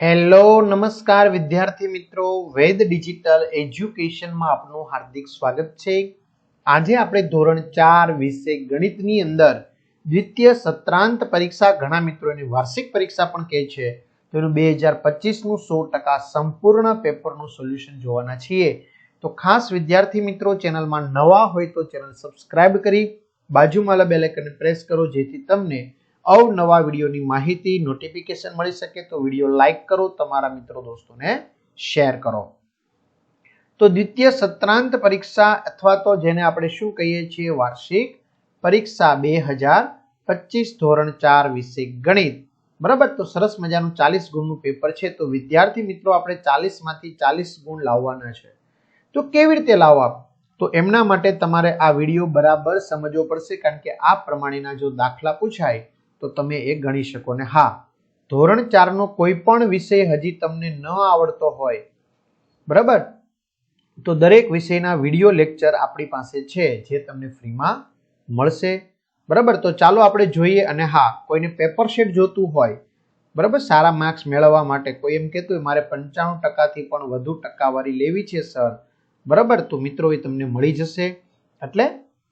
Hello, નમસ્કાર વિદ્યાર્થી મિત્રો. વેદ ડિજિટલ એજ્યુકેશનમાં આપનું હાર્દિક સ્વાગત છે. આજે આપણે ધોરણ ચાર વિષય ગણિતની અંદર દ્વિતીય સત્રાંત પરીક્ષા ઘણા મિત્રોને વાર્ષિક પરીક્ષા પણ કહે છે. તેનું બે હજાર પચીસનું સો ટકા સંપૂર્ણ પેપરનું સોલ્યુશન જોવાના છીએ. તો ખાસ વિદ્યાર્થી મિત્રો, ચેનલમાં નવા હોય તો ચેનલ સબસ્ક્રાઇબ કરી બાજુમાં બેલ આઇકનને પ્રેસ કરો, જેથી તમને અવનવા વિડીયોની માહિતી નોટિફિકેશન મળી શકે તો વીડિયો લાઈક કરો, તમારા મિત્રો દોસ્તોને શેર કરો. તો દ્વિતીય સત્રાંત પરીક્ષા અથવા તો જેને આપણે શું કહીએ છીએ, વાર્ષિક પરીક્ષા બે હજાર પચીસ ધોરણ ચાર વિશે ગણિત. બરાબર? તો સરસ મજાનું ચાલીસ ગુણનું પેપર છે. તો વિદ્યાર્થી મિત્રો, આપણે ચાલીસમાંથી ચાલીસ ગુણ લાવવાના છે. તો કેવી રીતે લાવવા? તો એમના માટે તમારે આ વીડિયો બરાબર સમજવો પડશે, કારણ કે આ પ્રમાણેના જો દાખલા પૂછાય તો તમે એ ગણી શકો. ને હા, ધોરણ ચારનો કોઈ પણ વિષય હજી તમને ન આવડતો હોય, બરાબર? તો દરેક વિષયના વીડિયો લેક્ચર આપણી પાસે છે, જે તમને ફ્રીમાં મળશે, બરાબર? તો ચાલો આપણે જોઈએ અને હા, કોઈને પેપર શેટ જોતું હોય, બરાબર? સારા માર્ક્સ મેળવવા માટે કોઈ એમ કહેતું હોય, મારે પંચાણું ટકાથી પણ વધુ ટકાવારી લેવી છે, સર. બરાબર? તો મિત્રો, એ તમને મળી જશે. એટલે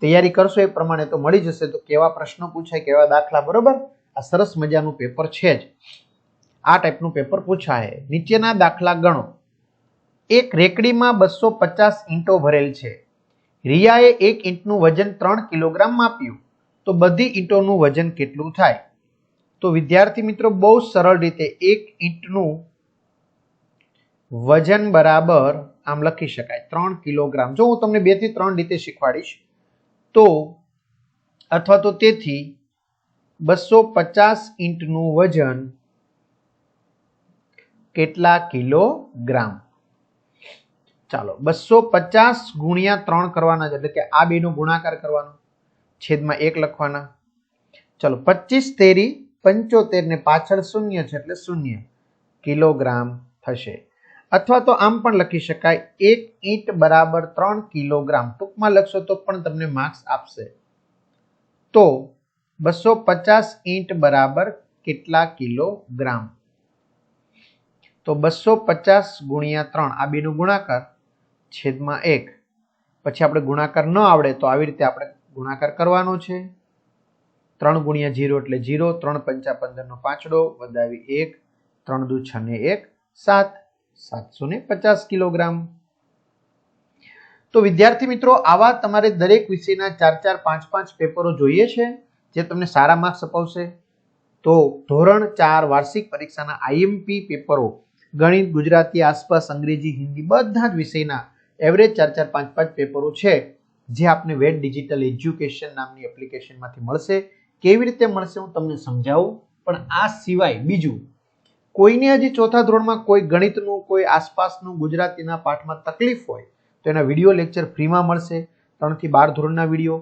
તૈયારી કરશો એ પ્રમાણે તો મળી જશે. તો કેવા પ્રશ્નો પૂછાય, કેવા દાખલા, બરોબર? આ સરસ મજાનું પેપર છે જ. આ ટાઈપનું પેપર પૂછાય. નીચેના દાખલા ગણો. એક રેકડીમાં બસો પચાસ ઈંટો ભરેલ છે. રિયાએ એક ઈંટનું વજન ત્રણ કિલોગ્રામ માપ્યું. તો બધી ઈંટોનું વજન કેટલું થાય? તો વિદ્યાર્થી મિત્રો, બહુ સરળ રીતે એક ઈંટનું વજન બરાબર આમ લખી શકાય. ત્રણ કિલોગ્રામ. જો હું તમને બેથી ત્રણ રીતે શીખવાડીશ તો અથવા તો તેથી બસો પચાસ ઇંટનું વજન કેટલા કિલોગ્રામ? ચાલો બસો પચાસ ગુણ્યા ત્રણ કરવાના છે, એટલે કે આ બેનો ગુણાકાર કરવાનો, છેદમાં એક લખવાના. ચલો, પચીસ તેરી પંચોતેર ને પાછળ શૂન્ય છે, એટલે શૂન્ય કિલોગ્રામ થશે. અથવા તો આમ પણ લખી શકાય, એક ઈંટ બરાબર ત્રણ કિલોગ્રામ. ટૂંકમાં લખશો તો પણ તમને માર્ક્સ આપશે. તો બસો પચાસ ઈંટ બરાબર કેટલા કિલોગ્રામ? તો બસો પચાસ ગુણ્યા ત્રણ, આ બેનો ગુણાકાર. છેદમાં એક. પછી આપણે ગુણાકાર ન આવડે તો આવી રીતે આપણે ગુણાકાર કરવાનો છે. ત્રણ ગુણ્યા જીરો એટલે જીરો, ત્રણ પંચા પંદરનો પાંચડો વધાવી એક, ત્રણ દુ છ ને એક, સાત. સાતસો ને પચાસ કિલોગ્રામ. તો વિદ્યાર્થી મિત્રો, આવા તમારે દરેક વિષયના ચાર ચાર પાંચ પાંચ પેપરો જોઈએ છે, જે તમને સારા માર્ક્સ અપાવશે. તો ધોરણ ચાર વાર્ષિક પરીક્ષાના આઈએમપી પેપરો, ગણિત, ગુજરાતી, આસપાસ, અંગ્રેજી, હિન્દી, બધા જ વિષયના એવરેજ ચાર ચાર પાંચ પાંચ પેપરો છે, જે આપને વેટ ડિજિટલ એજ્યુકેશન નામની એપ્લિકેશનમાંથી મળશે. કેવી રીતે મળશે હું તમને સમજાવું, પણ આ સિવાય બીજું કોઈને હજી ચોથા ધોરણમાં કોઈ ગણિતનું, કોઈ આસપાસનું ગુજરાતીના પાઠમાં તકલીફ હોય, તો એના વીડિયો લેક્ચર ફ્રીમાં મળશે ત્રણથી બાર ધોરણના વીડિયો.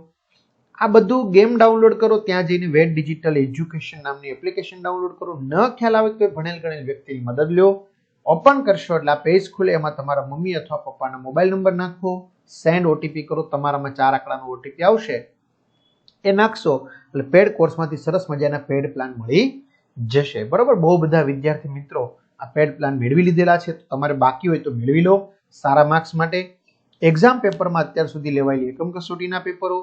આ બધું ગેમ ડાઉનલોડ કરો, ત્યાં જઈને વેટ ડિજિટલ એજ્યુકેશન નામની એપ્લિકેશન ડાઉનલોડ કરો. ન ખ્યાલ આવે તો ભણેલ ગણેલ વ્યક્તિની મદદ લો ઓપન કરશો એટલે આ પેજ ખુલે, એમાં તમારા મમ્મી અથવા પપ્પાના મોબાઈલ નંબર નાખો. સેન્ડ ઓટીપી કરો, તમારામાં ચાર આંકડાનો ઓટીપી આવશે. એ નાખશો, એટલે પેડ કોર્સમાંથી સરસ મજાના પેડ પ્લાન મળી જશે. બરોબર? બહુ બધા વિદ્યાર્થી મિત્રો આ પેડ પ્લાન મેળવી લીધેલા છે. તો તમારે બાકી હોય તો મેળવી લો. સારા માર્ક્સ માટે એક્ઝામ પેપરમાં અત્યાર સુધી લેવાયેલી એકમ કસોટીના પેપરો,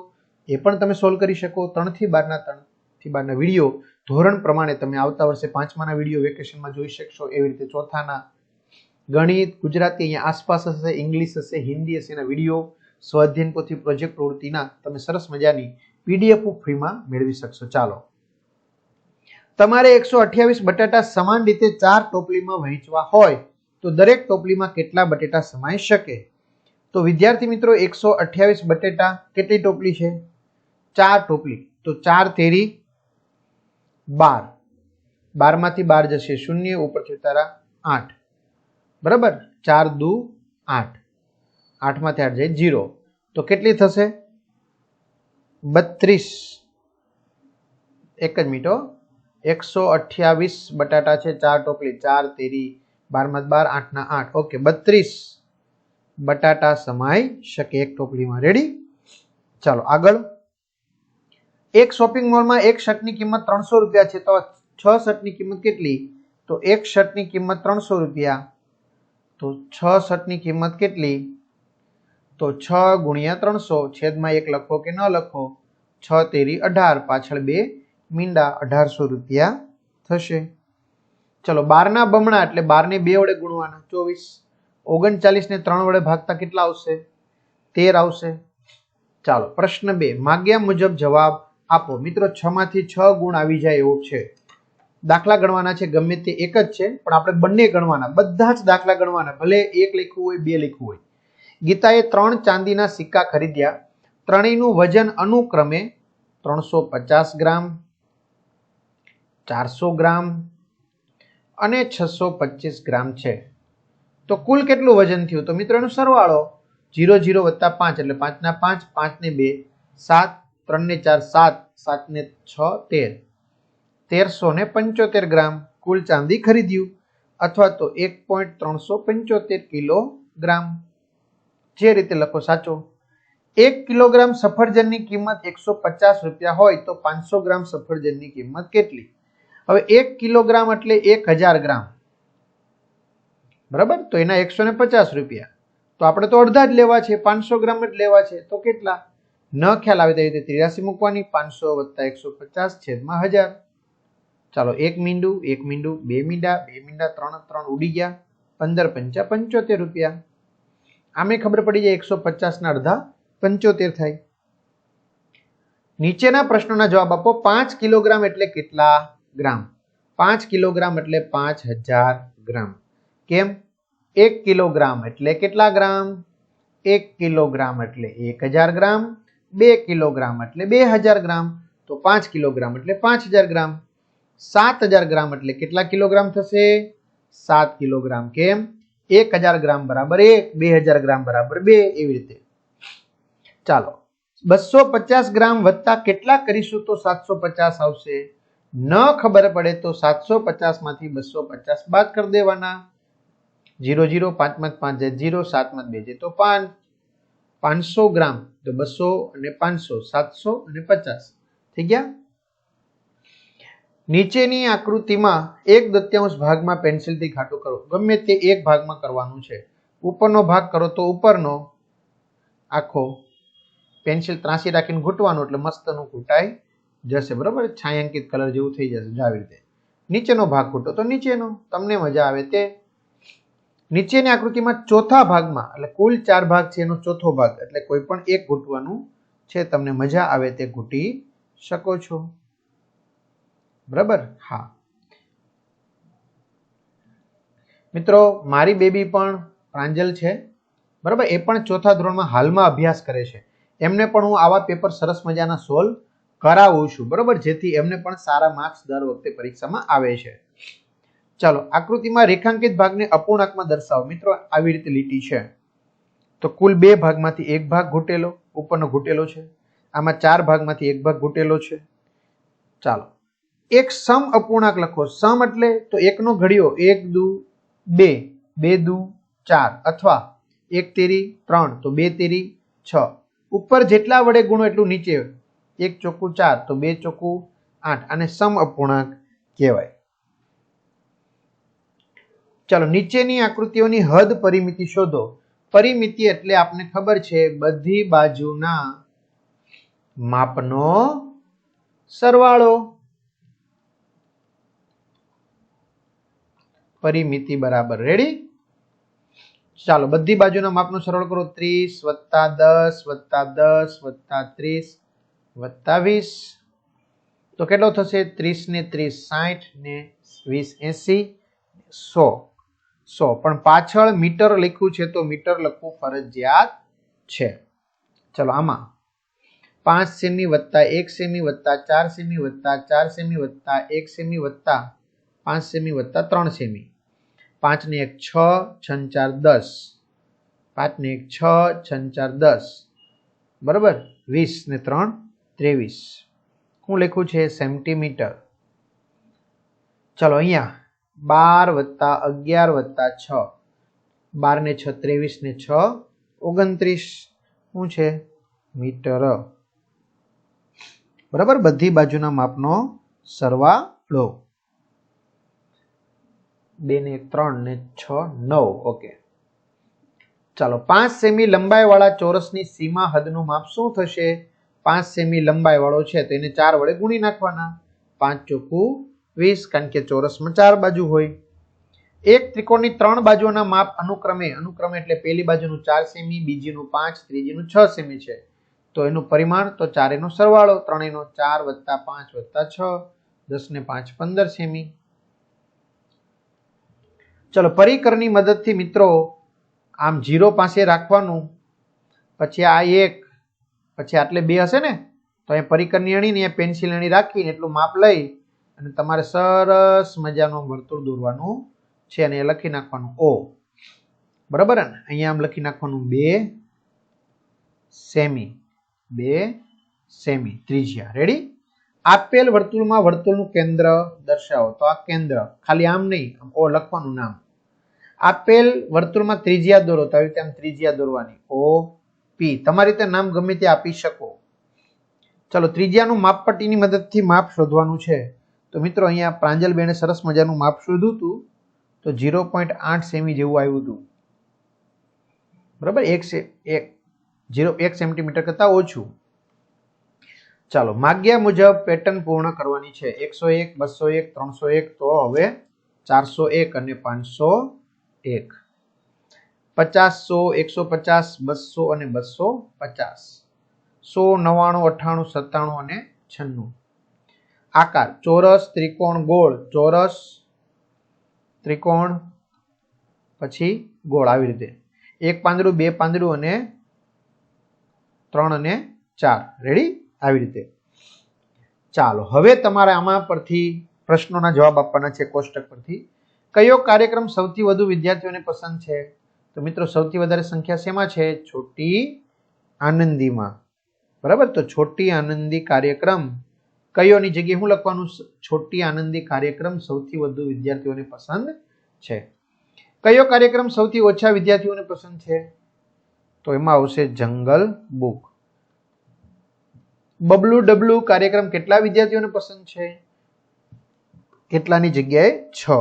એ પણ તમે સોલ્વ કરી શકો. ત્રણથી બારના ત્રણથી બારના વીડિયો ધોરણ પ્રમાણે તમે આવતા વર્ષે પાંચમાના વીડિયો વેકેશનમાં જોઈ શકશો. એવી રીતે ચોથાના ગણિત, ગુજરાતી અહીંયા આસપાસ હશે, ઇંગ્લિશ હશે, હિન્દી હશે એના વીડિયો, સ્વાધ્યન પોથી પ્રોજેક્ટ પ્રવૃત્તિના તમે સરસ મજાની પીડીએફ ફ્રીમાં મેળવી શકશો. ચાલો. તમારે એકસો અઠ્યાવીસ બટાટા સમાન રીતે ચાર ટોપલીમાં વહેંચવા હોય તો દરેક ટોપલીમાં કેટલા બટેટા સમાઈ શકે? તો વિદ્યાર્થી મિત્રો, એકસો અઠ્યાવીસ બટેટા કેટલી ટોપલી છે? ચાર ટોપલી. તો ચાર તેરી બાર. બારમાંથી બાર જશે શૂન્ય ઉપરથી તારા આઠ. બરાબર? ચાર દુ આઠ. આઠમાંથી આઠ જાય જીરો. તો કેટલી થશે? બત્રીસ. એક જ મિનિટો એકસો અઠ્યાવીસ બટાટા છે, ચાર ટોપલી, ચાર તેરી બારમાં બાર આઠના આઠ. ઓકે, બત્રીસ બટાટા સમાઈ શકે એક ટોપલીમાં. રેડી ચાલો, આગળ. એક શોપિંગ મોલમાં એક શર્ટની કિંમત ત્રણસો રૂપિયા છે, તો છ શર્ટની કિંમત કેટલી? તો એક શર્ટની કિંમત ત્રણસો રૂપિયા. તો છ શર્ટની કિંમત કેટલી? તો છ ગુણ્યા ત્રણસો છેદમાં એક લખો કે ન લખો? છ તેરી અઢાર, પાછળ બે મીંડા અઢારસો રૂપિયા થશે. ચલો બારના બમણા એટલે બારને બે વડે ગુણવાના. ચોવીસ. ઓગણચાલીસને ત્રણ વડે ભાગતા કેટલા આવશે? તેર આવશે. ચાલો પ્રશ્ન બે. માગ્યા મુજબ જવાબ આપો. મિત્રો છ માંથી છ ગુણ આવી જાય એવો છે. દાખલા ગણવાના છે. ગમે તે એક જ છે, પણ આપણે બંને ગણવાના. બધા જ દાખલા ગણવાના. ભલે એક લખવું હોય, બે લખવું હોય. ગીતાએ ત્રણ ચાંદીના સિક્કા ખરીદ્યા. ત્રણેયનું વજન અનુક્રમે ત્રણસો પચાસ ગ્રામ. ચારસો ગ્રામ અને છસો પચીસ ગ્રામ છે. તો કુલ કેટલું વજન થયું? તો મિત્રો એનો સરવાળો જીરો જીરો વત્તા પાંચ એટલે પાંચના પાંચ, પાંચને બે, સાત, ત્રણને ચાર, સાત, સાતને છ, તેર. તેરસો ને પંચોતેર ગ્રામ કુલ ચાંદી ખરીદ્યું અથવા તો એક પોઈન્ટ ત્રણસો પંચોતેર કિલોગ્રામ જે રીતે લખો સાચો. એક કિલોગ્રામ સફરજનની કિંમત એકસો પચાસ રૂપિયા હોય તો પાંચસો ગ્રામ સફરજનની કિંમત કેટલી? હવે એક કિલોગ્રામ એટલે એક હજાર ગ્રામ. બરાબર? તો એના એકસો ને પચાસ રૂપિયા. તો આપણે તો અડધા જ લેવા છે, પાંચસો ગ્રામ જ લેવા છે. તો કેટલા? ન ખ્યાલ આવે તેવી રીતે ત્રિરાશી મૂકવાની, પાંચસો વત્તા એકસો પચાસ છેદમાં હજાર. ચાલો, એક મીંડું એક મીંડું, બે મીંડા બે મીંડા, ત્રણ ત્રણ ઉડી ગયા. પંદર પંચા પંચોતેર રૂપિયા. આમે ખબર પડી જાય એકસો પચાસના અડધા પંચોતેર થાય. નીચેના પ્રશ્નોના જવાબ આપો, પાંચ કિલોગ્રામ એટલે કેટલા? ગ્રામ. પાંચ કિલોગ્રામ એટલે પાંચ હજાર ગ્રામ. કેમ? એક કિલોગ્રામ એટલે કેટલા ગ્રામ? એક કિલોગ્રામ એટલે એક હજાર ગ્રામ. બે કિલોગ્રામ એટલે બે હજાર ગ્રામ. તો પાંચ કિલોગ્રામ એટલે પાંચ હજાર ગ્રામ. સાત હજાર ગ્રામ એટલે કેટલા કિલોગ્રામ થશે? સાત કિલોગ્રામ. કેમ? એક હજાર ગ્રામ બરાબર એક, બે હજાર ગ્રામ બરાબર બે, એવી રીતે. ચાલો. બસો પચાસ ગ્રામ વત્તા કેટલા કરીશું તો સાતસો પચાસ આવશે? ન ખબર પડે તો સાતસો પચાસમાંથી બસો પચાસ બાદ કરી દેવાના. જીરો જીરો પાંચમાં પાંચ જાય જીરો સાતમાં બે જાય તો પાંચ પાંચસો ગ્રામ, તો બસો અને પાંચસો, સાતસો અને પચાસ. થઈ ગયા? નીચેની આકૃતિમાં એક દત્યાંશ ભાગમાં પેન્સિલથી ઘાટો કરો. ગમે તે એક ભાગમાં કરવાનું છે. ઉપરનો ભાગ કરો તો ઉપરનો આખો પેન્સિલ ત્રાસી રાખીને ઘૂંટવાનો, એટલે મસ્તનું ઘૂંટાઈ જશે, બરાબર? છાંયાંકિત કલર જેવું થઈ જશે જો આવી રીતે. નીચેનો ભાગ ખૂટો તો નીચેનો. તમને મજા આવે તે. નીચેની આકૃતિમાં ચોથા ભાગમાં, એટલે કુલ ચાર ભાગ છે એનો ચોથો ભાગ, એટલે કોઈ પણ એક ઘૂંટવાનું છે, તમને મજા આવે તે ઘૂંટી શકો છો. બરાબર? હા. મિત્રો, મારી બેબી પણ પ્રાંજલ છે. બરાબર? એ પણ ચોથા ધોરણમાં હાલમાં અભ્યાસ કરે છે. એમને પણ હું આવા પેપર સરસ મજાના સોલ્વ કરાવું છું. બરાબર? જેથી એમને પણ સારા માર્ક્સ દર વખતે પરીક્ષામાં આવે છે. ચાલો, આકૃતિમાં રેખાંકિત ભાગને અપૂર્ણાંકમાં દર્શાવો. મિત્રો, આવી રીતે લીટી છે. તો કુલ બે ભાગમાંથી એક ભાગ ઘૂટેલો, ઉપરનો ઘૂટેલો છે. આમાં ચાર ભાગમાંથી એક ભાગ ઘૂટેલો છે. ચાલો, એક સમ અપૂર્ણાંક લખો. સમ એટલે તો એકનો ઘડિયો, એક, દુ, બે. બે, દુ, ચાર. અથવા એક તેરી, ત્રણ. તો બે તેરી, છ. ઉપર જેટલા વડે ગુણો એટલું નીચે એક ચોખ્ખું ચાર, તો બે ચોખ્ખું આઠ અને સમ અપૂર્ણાંક કહેવાય. ચાલો, નીચેની આકૃતિઓની હદ પરિમિતિ શોધો. પરિમિતિ એટલે આપને ખબર છે, બધી બાજુના માપનો સરવાળો. પરિમિતિ બરાબર રેડી ચાલો, બધી બાજુના માપનો સરળ કરો, ત્રીસ વત્તા દસ વત્તા દસ વત્તા ત્રીસ વત્તા વીસ. તો કેટલો થશે? ત્રીસ ને ત્રીસ, સાઠ ને વીસ, એસી, સો. સો. પણ પાછળ મીટર લખ્યું છે તો મીટર લખવું ફરજિયાત છે. ચલો આમાં. પાંચ સેમી વત્તા એક સેમી વત્તા ચાર સેમી વત્તા ચાર સેમી વત્તા એક સેમી વત્તા પાંચ સેમી વત્તા ત્રણ સેમી. પાંચને એક છ, છન ચાર દસ. પાંચને એક છ, છન ચાર દસ. બરાબર? વીસ ને ત્રણ ત્રેવીસ. હું લખ્યું છે? સેન્ટીમીટર. ચલો અહીંયા બાર વત્તા અગિયાર વત્તા છ. બાર ને છ ત્રેવીસ ને છ, ઓગણત્રીસ. શું છે? મીટર. બરાબર? બધી બાજુના માપનો સરવાળો બે ને ત્રણ ને છ, નવ. ઓકે ચાલો, પાંચ સેમી લંબાઈવાળા ચોરસની સીમા હદનું માપ શું થશે? પાંચ સેમી લંબાઈવાળો છે, તો એને ચાર વડે ગુણી નાખવાના. પાંચ ચોખ્ખું વીસ, કારણ કે ચોરસમાં ચાર બાજુ હોય. એક ત્રિકોણની ત્રણ બાજુઓના માપ અનુક્રમે અનુક્રમે એટલે પહેલી બાજુનું ચાર સેમી, બીજીનું પાંચ, ત્રીજીનું છ સેમી છે. તો એનું પરિમાણ, તો ચારેનો સરવાળો, ત્રણેયનો ચાર વત્તા પાંચ વત્તા છ દસ ને પાંચ પંદર સેમી. ચલો, પરિકરની મદદથી મિત્રો આમ જીરો પાસે રાખવાનું. પછી આ એક પછી આટલે બે હશે ને, તો અહીંયા પરિકરની અણીને અહીંયા પેન્સિલ અણી રાખીને એટલું માપ લઈ અને તમારે સરસ મજાનું વર્તુળ દોરવાનું છે અને એ લખી નાખવાનું. ઓ. બરાબર ને? અહીંયા આમ લખી નાખવાનું બે સેમી. બે સેમી. ત્રિજ્યા. રેડી આપેલ વર્તુળમાં વર્તુળનું કેન્દ્ર દર્શાવો. તો આ કેન્દ્ર. ખાલી આમ નહીં, આમ ઓ લખવાનું નામ. આપેલ વર્તુળમાં ત્રિજ્યા દોરો. તો આવી રીતે આમ ત્રિજ્યા દોરવાની. ઓ. પી તમારી રીતે નામ ગમે તે આપી શકો. ચલો ત્રિજ્યાનું માપપટ્ટીની મદદથી માપ શોધવાનું છે. તો મિત્રો, અહીંયા પ્રાંજલબેને સરસ મજાનું માપ શોધ્યું હતું. તો ઝીરો પોઈન્ટ આઠ સેમી જેવું આવ્યું હતું. બરાબર? એક સે, એક, ઝીરો, એક સેન્ટીમીટર કરતાં ઓછું. ચાલો, માગ્યા મુજબ પેટર્ન પૂર્ણ કરવાની છે. એકસો એક, બસો એક, ત્રણસો એક, તો હવે ચારસો એક અને પાંચસો એક. પચાસસો એકસો પચાસ, બસો અને બસો પચાસ. સો નવ્વાણું, અઠ્ઠાણું, સત્તાણું અને છન્નું. આકાર, ચોરસ, ત્રિકોણ, ગોળ. ચોરસ, ત્રિકોણ, પછી ગોળ આવી રીતે. એક પાંદડું, બે પાંદડું અને ત્રણ અને ચાર. રેડી આવી રીતે. ચાલો, હવે તમારે આમાં પરથી પ્રશ્નોના જવાબ આપવાના છે, કોષ્ટક પરથી. કયો કાર્યક્રમ સૌથી વધુ વિદ્યાર્થીઓને પસંદ છે? તો મિત્રો, સૌથી વધારે સંખ્યા શેમાં છે? છોટી આનંદીમાં. બરાબર? તો છોટી આનંદી કાર્યક્રમ કયોની જગ્યાએ હું લખવાનું છોટી આનંદી કાર્યક્રમ સૌથી વધુ વિદ્યાર્થીઓને પસંદ છે. કયો કાર્યક્રમ સૌથી ઓછા વિદ્યાર્થીઓને પસંદ છે? તો એમાં આવશે જંગલ બુક. બબલુ ડબલુ કાર્યક્રમ કેટલા વિદ્યાર્થીઓને પસંદ છે? કેટલાની જગ્યાએ? છ.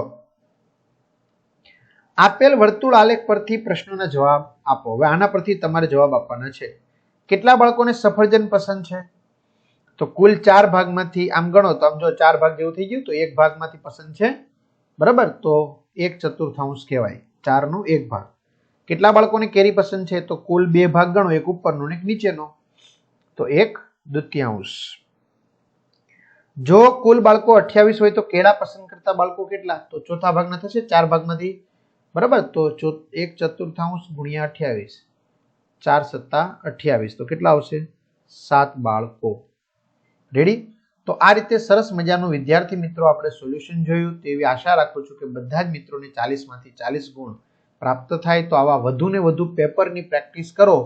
આપેલ વર્તુળ આલેખ પરથી પ્રશ્નોના જવાબ આપો. હવે આના પરથી તમારે જવાબ આપવાના છે. કેટલા બાળકોને સફરજન પસંદ છે? તો કુલ ચાર ભાગમાંથી આમ ગણો તો આમ જો ચાર ભાગ જેવું થઈ ગયું તો એક ભાગમાંથી પસંદ છે. બરાબર? તો એક ચતુર્થાંશ કહેવાય. ચારનો એક ભાગ. કેટલા બાળકોને કેરી પસંદ છે? તો કુલ બે ભાગ ગણો, એક ઉપરનો એક નીચેનો. તો એક દ્વિતીયાંશ. જો કુલ બાળકો અઠ્યાવીસ હોય તો કેળા પસંદ કરતા બાળકો કેટલા? તો ચોથા ભાગના થશે, ચાર ભાગમાંથી બરાબર? તો એક ચતુર્થાંશ ગુણ્યા અઠ્યાવીસ, ચાર સત્તા અઠ્યાવીસ, તો કેટલા આવશે? સાત બાળકો. રેડી તો આ રીતે સરસ મજાનું વિદ્યાર્થી મિત્રો આપણે સોલ્યુશન જોયું તેવી આશા રાખું છું કે બધા જ મિત્રોને ચાલીસમાંથી ચાલીસ ગુણ પ્રાપ્ત થાય. તો આવા વધુ ને વધુ પેપરની પ્રેક્ટિસ કરો.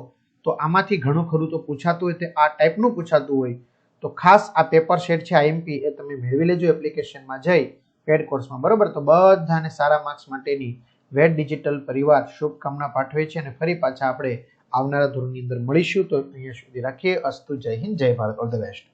તો આમાંથી ઘણું ખરું તો પૂછાતું હોય, તે આ ટાઈપનું પૂછાતું હોય. તો ખાસ આ પેપર શેટ છે આઈએમપી એ તમે મેળવી લેજો એપ્લિકેશનમાં જઈ, પેડ કોર્સમાં. બરાબર? તો બધાને સારા માર્ક્સ માટેની વેટ ડિજિટલ પરિવાર શુભકામના પાઠવે છે અને ફરી પાછા આપણે આવનારા ધોરણની અંદર મળીશું. તો અહીંયા સુધી રાખીએ. અસ્તુ જય હિન્દ. જય ભારત. All the best.